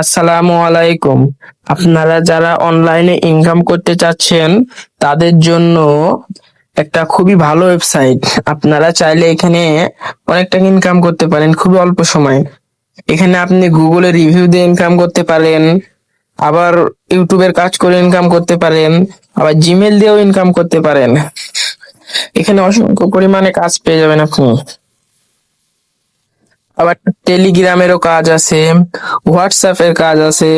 আসসালামু আলাইকুম। আপনারা যারা অনলাইনে ইনকাম করতে চাচ্ছেন, তাদের জন্য একটা খুবই ভালো ওয়েবসাইট আপনারা চাইলে এখানে অনেক টাকা ইনকাম করতে পারেন, খুবই অল্প সময়ে। এখানে আপনি গুগলে রিভিউ দিয়ে ইনকাম করতে পারেন, আবার ইউটিউবের কাজ করে ইনকাম করতে পারেন, আবার জিমেল দিয়েও ইনকাম করতে পারেন। এখানে অসংখ্য পরিমাণে কাজ পেয়ে যাবেন আপনি। আবার টেলিগ্রামেরও কাজ আছে, হোয়াটসঅ্যাপের কাজ আছে।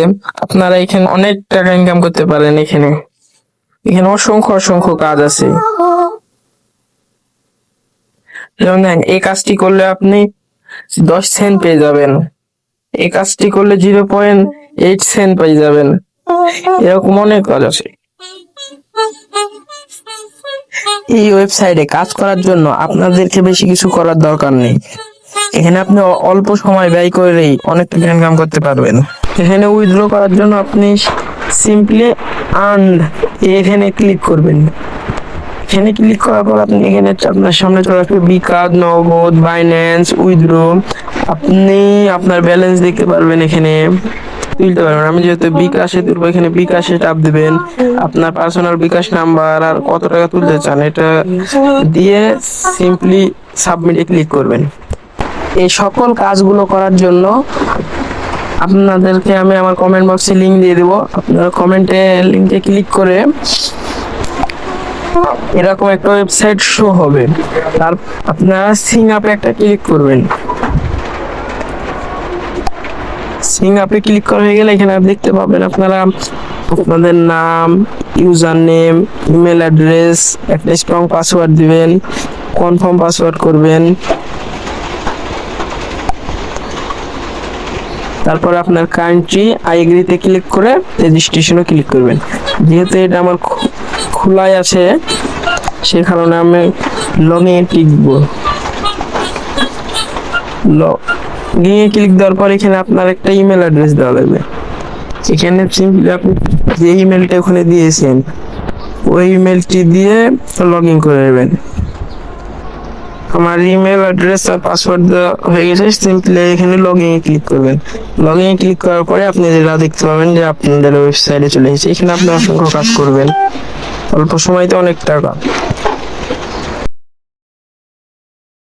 আপনারা এখানে অনেক টাকা ইনকাম করতে পারেন এখানে। এখানে অসংখ্য অসংখ্য কাজ আছে। যেমন এই কাজটি করলে আপনি দশ সেন্ট পেয়ে যাবেন। এই কাজটি করলে জিরো পয়েন্ট এইট সেন্ট পেয়ে যাবেন। এরকম অনেক কাজ আছে। এই ওয়েবসাইটে কাজ করার জন্য আপনাদেরকে বেশি কিছু করার দরকার নেই। এখানে আপনি অল্প সময় ব্যয় করেই অনেক টাকা ইনকাম করতে পারবেন। এখানে উইথড্র করার জন্য আপনি সিম্পলি আর্ন এখানে ক্লিক করবেন। এখানে ক্লিক করার পর আপনি এখানে আপনার সামনে চলে আসবে বিকাশ, নগদ বাইন্যান্স উইথড্র আপনি আপনার ব্যালেন্স দেখতে পারবেন এখানে। তুলতে পারবেন। আমি যেহেতু বিকাশে তুলবো, এখানে বিকাশে টাপ দিবেন। আপনার পার্সোনাল বিকাশ নাম্বার আর কত টাকা তুলতে চান, এটা দিয়ে সিম্পলি সাবমিটে ক্লিক করবেন। এই সকল কাজগুলো করার জন্য আপনাদেরকে আমি আমার কমেন্ট বক্সে লিংক দিয়ে দেবো। আপনারা কমেন্টে লিংকে ক্লিক করে এরকম একটা ওয়েবসাইট শো হবে। তার আপনারা সিং আপে একটা ক্লিক করবেন। সিং আপে ক্লিক করা হয়ে গেলে এখানে দেখতে পাবেন আপনারা আপনাদের নাম ইউজার নেম ইমেল অ্যাড্রেস একটা স্ট্রং পাসওয়ার্ড দিবেন কনফার্ম পাসওয়ার্ড করবেন। তারপরে আপনার কান্ট্রি আই এগ্রিতে ক্লিক করে রেজিস্ট্রেশনও ক্লিক করবেন। যেহেতু এটা আমার খোলাই আছে সে কারণে আমি লগ টিকবো লগিং এ ক্লিক দেওয়ার পর এখানে আপনার একটা ইমেল অ্যাড্রেস দেওয়া লাগবে। এখানে সিম্পলি আপনি যে ইমেলটা ওখানে দিয়েছেন, ওই ইমেলটি দিয়ে লগ ইন করে নেবেন। আমার ইমেল অ্যাড্রেস আর পাসওয়ার্ড দেওয়া হয়ে গেছে সিম্পলি এখানে লগ ইন ক্লিক করবেন। লগ ইন ক্লিক করার পরে আপনি যেটা দেখতে পাবেন যে আপনাদের ওয়েবসাইটে চলে এসেছে, এখানে আপনি অসংখ্য কাজ করবেন। অল্প সময়তে অনেক টাকা।